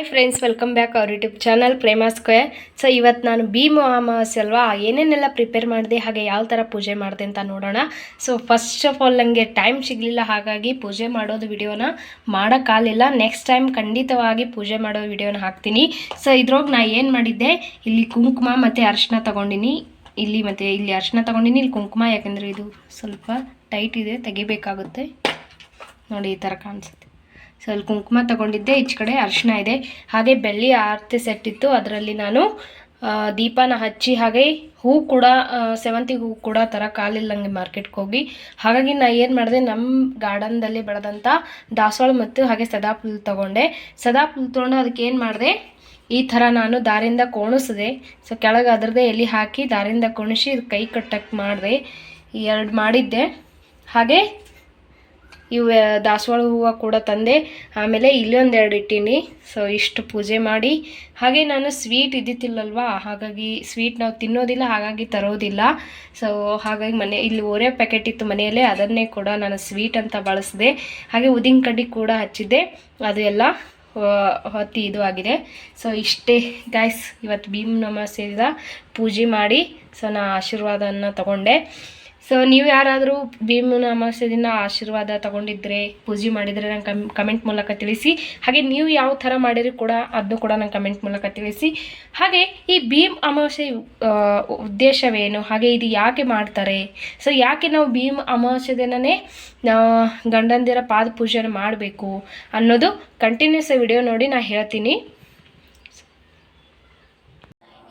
Hi friends welcome back ಅವ್ರ YouTube channel Prema square so ಇವತ್ತು ನಾನು ಭೀಮ ಅಮಾವಾಸ್ಯ ಅಲ್ವಾ? ಏನೇನೆಲ್ಲ ಪ್ರಿಪೇರ್ ಮಾಡಿದೆ, ಹಾಗೆ ಯಾವ ಥರ ಪೂಜೆ ಮಾಡಿದೆ ಅಂತ ನೋಡೋಣ. ಸೊ ಫಸ್ಟ್ ಆಫ್ ಆಲ್ ನನಗೆ ಟೈಮ್ ಸಿಗಲಿಲ್ಲ, ಹಾಗಾಗಿ ಪೂಜೆ ಮಾಡೋದು ವಿಡಿಯೋನ ಮಾಡೋಕ್ಕಾಗಲಿಲ್ಲ ನೆಕ್ಸ್ಟ್ ಟೈಮ್ ಖಂಡಿತವಾಗಿ ಪೂಜೆ ಮಾಡೋ ವಿಡಿಯೋನ ಹಾಕ್ತೀನಿ. ಸೊ ಇದ್ರೊಳಗೆ ನಾ ಏನು ಮಾಡಿದ್ದೆ? ಇಲ್ಲಿ ಕುಂಕುಮ ಮತ್ತು ಅರಿಶಿನ ತೊಗೊಂಡಿನಿ. ಇಲ್ಲಿ ಮತ್ತು ಇಲ್ಲಿ ಅರಿಶಿನ ತೊಗೊಂಡಿನಿ, ಇಲ್ಲಿ ಕುಂಕುಮ, ಯಾಕೆಂದರೆ ಇದು ಸ್ವಲ್ಪ ಟೈಟ್ ಇದೆ, ತೆಗಿಬೇಕಾಗುತ್ತೆ. ನೋಡಿ ಈ ಥರ ಕಾಣಿಸುತ್ತೆ. ಸೊ ಅಲ್ಲಿ ಕುಂಕುಮ ತಗೊಂಡಿದ್ದೆ, ಈಚ ಕಡೆ ಅರಿಶಿನ ಇದೆ. ಹಾಗೆ ಬೆಳ್ಳಿ ಆರತಿ ಸೆಟ್ ಇತ್ತು. ಅದರಲ್ಲಿ ನಾನು ದೀಪನ ಹಚ್ಚಿ, ಹಾಗೆ ಹೂ ಕೂಡ ಸೇವಂತಿ ಹೂ ಕೂಡ ತರೋಕ್ಕಾಗಲಿಲ್ಲ ನನಗೆ ಮಾರ್ಕೆಟ್ಗೆ ಹೋಗಿ. ಹಾಗಾಗಿ ನಾ ಏನು ಮಾಡಿದೆ ನಮ್ಮ ಗಾರ್ಡನ್ದಲ್ಲಿ ಬೆಳೆದಂಥ ದಾಸವಾಳ ಮತ್ತು ಹಾಗೆ ಸದಾಪುಲ್ ತೊಗೊಂಡೆ. ಸದಾಪುಲ್ ತೊಗೊಂಡು ಅದಕ್ಕೆ ಏನು ಮಾಡಿದೆ, ಈ ಥರ ನಾನು ದಾರಿಂದ ಕೋಣಿಸಿದೆ. ಸೊ ಕೆಳಗೆ ಅದರದ್ದೇ ಎಲೆ ಹಾಕಿ ದಾರಿಂದ ಕೋಣಿಸಿ ಕೈ ಕಟ್ಟಕ್ಕೆ ಮಾಡಿದೆ. ಎರಡು ಮಾಡಿದ್ದೆ. ಹಾಗೆ ಇವು ದಾಸವಾಳ ಹೂವು ಕೂಡ ತಂದೆ. ಆಮೇಲೆ ಇಲ್ಲೊಂದು ಎರಡು ಇಟ್ಟೀನಿ. ಸೊ ಇಷ್ಟು ಪೂಜೆ ಮಾಡಿ. ಹಾಗೆ ನಾನು ಸ್ವೀಟ್ ಇದ್ದಿತ್ತಿಲ್ಲಲ್ವಾ? ಹಾಗಾಗಿ ಸ್ವೀಟ್ ನಾವು ತಿನ್ನೋದಿಲ್ಲ, ಹಾಗಾಗಿ ತರೋದಿಲ್ಲ. ಸೊ ಹಾಗಾಗಿ ಮನೆ, ಇಲ್ಲಿ ಓರೆ ಪ್ಯಾಕೆಟ್ ಇತ್ತು ಮನೆಯಲ್ಲೇ, ಅದನ್ನೇ ಕೂಡ ನಾನು ಸ್ವೀಟ್ ಅಂತ ಬಳಸಿದೆ. ಹಾಗೆ ಉದಿನ ಕಡ್ಡಿ ಕೂಡ ಹಚ್ಚಿದ್ದೆ. ಅದು ಎಲ್ಲ ಹೊತ್ತಿ ಇದು ಆಗಿದೆ. ಸೊ ಇಷ್ಟೇ ಗಾಯ್ಸ್ ಇವತ್ತು ಭೀಮ್ ನಮಸ್ಸೆದ ಪೂಜೆ ಮಾಡಿ. ಸೊ ನಾ ಆಶೀರ್ವಾದವನ್ನು ತಗೊಂಡೆ. ಸೊ ನೀವು ಯಾರಾದರೂ ಭೀಮನ ಅಮಾವಾಸ್ಯೆ ದಿನ ಆಶೀರ್ವಾದ ತಗೊಂಡಿದ್ರೆ, ಪೂಜೆ ಮಾಡಿದರೆ ನಂಗೆ ಕಮ್ ಕಮೆಂಟ್ ಮೂಲಕ ತಿಳಿಸಿ. ಹಾಗೆ ನೀವು ಯಾವ ಥರ ಮಾಡಿರಿ ಕೂಡ ಅದನ್ನು ಕೂಡ ನಂಗೆ ಕಮೆಂಟ್ ಮೂಲಕ ತಿಳಿಸಿ. ಹಾಗೆ ಈ ಭೀಮ್ ಅಮಾವಾಸ್ಯೆ ಉದ್ದೇಶವೇನು? ಹಾಗೆ ಇದು ಯಾಕೆ ಮಾಡ್ತಾರೆ? ಸೊ ಯಾಕೆ ನಾವು ಭೀಮ್ ಅಮಾವಾಸ್ಯೆ ದಿನನೇ ಗಂಡಂದಿರ ಪಾದ ಪೂಜೆ ಮಾಡಬೇಕು ಅನ್ನೋದು ಕಂಟಿನ್ಯೂಸ್ ವಿಡಿಯೋ ನೋಡಿ ನಾನು ಹೇಳ್ತೀನಿ.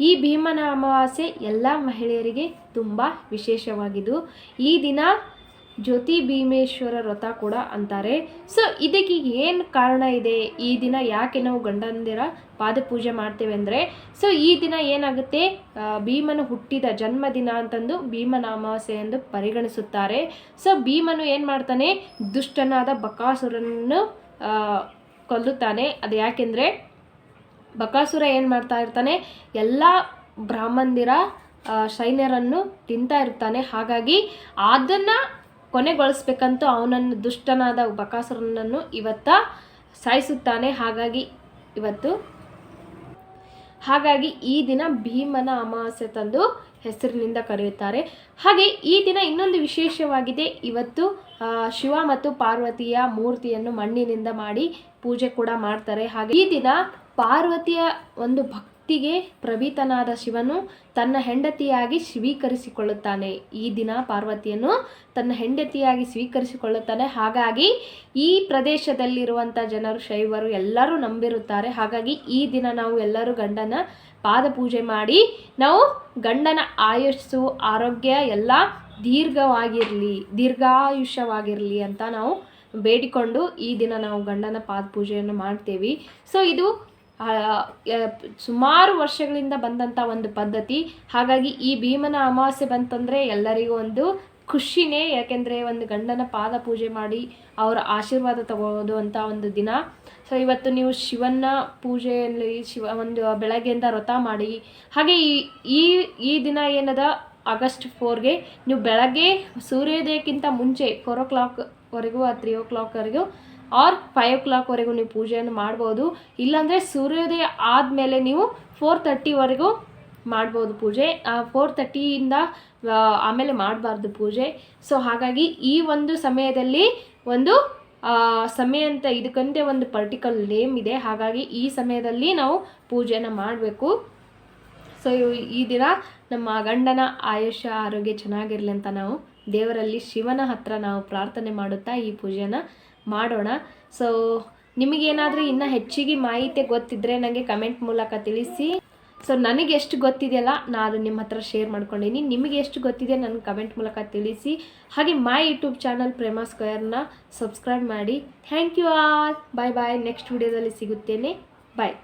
ಈ ಭೀಮನ ಅಮಾವಾಸ್ಯೆ ಎಲ್ಲ ಮಹಿಳೆಯರಿಗೆ ತುಂಬ ವಿಶೇಷವಾಗಿದ್ದು, ಈ ದಿನ ಜ್ಯೋತಿ ಭೀಮೇಶ್ವರ ವ್ರತ ಕೂಡ ಅಂತಾರೆ. ಸೊ ಇದಕ್ಕೆ ಏನು ಕಾರಣ ಇದೆ? ಈ ದಿನ ಯಾಕೆ ನಾವು ಗಂಡಂದಿರ ಪಾದಪೂಜೆ ಮಾಡ್ತೇವೆ ಅಂದರೆ ಸೊ ಈ ದಿನ ಏನಾಗುತ್ತೆ? ಭೀಮನು ಹುಟ್ಟಿದ ಜನ್ಮದಿನ ಅಂತಂದು ಭೀಮನ ಅಮಾವಾಸ್ಯೆ ಎಂದು ಪರಿಗಣಿಸುತ್ತಾರೆ. ಸೊ ಭೀಮನು ಏನು ಮಾಡ್ತಾನೆ? ದುಷ್ಟನಾದ ಬಕಾಸುರನನ್ನು ಕೊಲ್ಲುತ್ತಾನೆ. ಅದು ಯಾಕೆಂದರೆ ಬಕಾಸುರ ಏನು ಮಾಡ್ತಾ ಇರ್ತಾನೆ? ಎಲ್ಲ ಬ್ರಾಹ್ಮಂದಿರ ಸೈನ್ಯರನ್ನು ತಿಂತಾ ಇರ್ತಾನೆ. ಹಾಗಾಗಿ ಅದನ್ನು ಕೊನೆಗೊಳಿಸ್ಬೇಕಂತೂ ಅವನನ್ನು, ದುಷ್ಟನಾದ ಬಕಾಸುರನನ್ನು ಇವತ್ತ ಸಾಯಿಸುತ್ತಾನೆ. ಹಾಗಾಗಿ ಇವತ್ತು ಹಾಗಾಗಿ ಈ ದಿನ ಭೀಮನ ಅಮಾವಾಸ್ಯೆ ತಂದು ಹೆಸರಿನಿಂದ ಕರೆಯುತ್ತಾರೆ. ಹಾಗೆ ಈ ದಿನ ಇನ್ನೊಂದು ವಿಶೇಷವಾಗಿದೆ. ಇವತ್ತು ಶಿವ ಮತ್ತು ಪಾರ್ವತಿಯ ಮೂರ್ತಿಯನ್ನು ಮಣ್ಣಿನಿಂದ ಮಾಡಿ ಪೂಜೆ ಕೂಡ ಮಾಡ್ತಾರೆ. ಹಾಗೆ ಈ ದಿನ ಪಾರ್ವತಿಯ ಒಂದು ಭಕ್ತಿಗೆ ಪ್ರಭೀತನಾದ ಶಿವನು ತನ್ನ ಹೆಂಡತಿಯಾಗಿ ಸ್ವೀಕರಿಸಿಕೊಳ್ಳುತ್ತಾನೆ. ಈ ದಿನ ಪಾರ್ವತಿಯನ್ನು ತನ್ನ ಹೆಂಡತಿಯಾಗಿ ಸ್ವೀಕರಿಸಿಕೊಳ್ಳುತ್ತಾನೆ. ಹಾಗಾಗಿ ಈ ಪ್ರದೇಶದಲ್ಲಿರುವಂಥ ಜನರು, ಶೈವರು ಎಲ್ಲರೂ ನಂಬಿರುತ್ತಾರೆ. ಹಾಗಾಗಿ ಈ ದಿನ ನಾವು ಎಲ್ಲರೂ ಗಂಡನ ಪಾದ ಪೂಜೆ ಮಾಡಿ, ನಾವು ಗಂಡನ ಆಯುಸ್ಸು, ಆರೋಗ್ಯ ಎಲ್ಲ ದೀರ್ಘವಾಗಿರಲಿ, ದೀರ್ಘಾಯುಷ್ಯವಾಗಿರಲಿ ಅಂತ ನಾವು ಬೇಡಿಕೊಂಡು ಈ ದಿನ ನಾವು ಗಂಡನ ಪಾದ ಪೂಜೆಯನ್ನು ಮಾಡ್ತೇವೆ. ಸೊ ಇದು ಸುಮಾರು ವರ್ಷಗಳಿಂದ ಬಂದಂಥ ಒಂದು ಪದ್ಧತಿ. ಹಾಗಾಗಿ ಈ ಭೀಮನ ಅಮಾವಾಸ್ಯೆ ಬಂತಂದರೆ ಎಲ್ಲರಿಗೂ ಒಂದು ಖುಷಿನೇ. ಯಾಕೆಂದರೆ ಒಂದು ಗಂಡನ ಪಾದ ಪೂಜೆ ಮಾಡಿ ಅವರ ಆಶೀರ್ವಾದ ತಗೊಳ್ಳೋದು ಅಂತ ಒಂದು ದಿನ. ಸೊ ಇವತ್ತು ನೀವು ಶಿವನ ಪೂಜೆಯಲ್ಲಿ ಶಿವ, ಒಂದು ಬೆಳಗ್ಗೆಯಿಂದ ವ್ರತ ಮಾಡಿ. ಹಾಗೆ ಈ ಈ ದಿನ ಏನದ? ಆಗಸ್ಟ್ ಫೋರ್ಗೆ ನೀವು ಬೆಳಗ್ಗೆ ಸೂರ್ಯೋದಯಕ್ಕಿಂತ ಮುಂಚೆ ಫೋರ್ ಓ ಕ್ಲಾಕ್ವರೆಗೂ ಆ ತ್ರೀ ಓ ಕ್ಲಾಕ್ವರೆಗೂ ಆರ್ ಫೈವ್ ಓ ಕ್ಲಾಕ್ವರೆಗೂ ನೀವು ಪೂಜೆಯನ್ನು ಮಾಡ್ಬೋದು. ಇಲ್ಲಾಂದರೆ ಸೂರ್ಯೋದಯ ಆದಮೇಲೆ ನೀವು ಫೋರ್ ತರ್ಟಿವರೆಗೂ ಮಾಡ್ಬೋದು ಪೂಜೆ. ಫೋರ್ ತರ್ಟಿಯಿಂದ ಆಮೇಲೆ ಮಾಡಬಾರ್ದು ಪೂಜೆ. ಸೊ ಹಾಗಾಗಿ ಈ ಒಂದು ಸಮಯದಲ್ಲಿ ಒಂದು ಸಮಯ ಅಂತ ಇದಕ್ಕಂತೆ ಒಂದು ಪರ್ಟಿಕಲ್ ನೇಮ್ ಇದೆ. ಹಾಗಾಗಿ ಈ ಸಮಯದಲ್ಲಿ ನಾವು ಪೂಜೆನ ಮಾಡಬೇಕು. ಸೊ ಈ ದಿನ ನಮ್ಮ ಗಂಡನ ಆಯುಷ್ಯ, ಆರೋಗ್ಯ ಚೆನ್ನಾಗಿರಲಿ ಅಂತ ನಾವು ದೇವರಲ್ಲಿ ಶಿವನ ಹತ್ರ ನಾವು ಪ್ರಾರ್ಥನೆ ಮಾಡುತ್ತಾ ಈ ಪೂಜೆನ ಮಾಡೋಣ. ಸೊ ನಿಮಗೇನಾದರೂ ಇನ್ನೂ ಹೆಚ್ಚಿಗೆ ಮಾಹಿತಿ ಗೊತ್ತಿದ್ದರೆ ನನಗೆ ಕಮೆಂಟ್ ಮೂಲಕ ತಿಳಿಸಿ. ಸೊ ನನಗೆ ಎಷ್ಟು ಗೊತ್ತಿದೆಯಲ್ಲ ನಾನು ನಿಮ್ಮ ಹತ್ರ ಶೇರ್ ಮಾಡ್ಕೊಂಡೀನಿ. ನಿಮಗೆ ಎಷ್ಟು ಗೊತ್ತಿದೆ ನನಗೆ ಕಮೆಂಟ್ ಮೂಲಕ ತಿಳಿಸಿ. ಹಾಗೆ ಮೈ ಯೂಟ್ಯೂಬ್ ಚಾನಲ್ ಪ್ರೇಮ ಸ್ಕ್ವೇರ್ನ ಸಬ್ಸ್ಕ್ರೈಬ್ ಮಾಡಿ. Thank you all bye bye next ವಿಡಿಯೋದಲ್ಲಿ ಸಿಗುತ್ತೇನೆ. ಬಾಯ್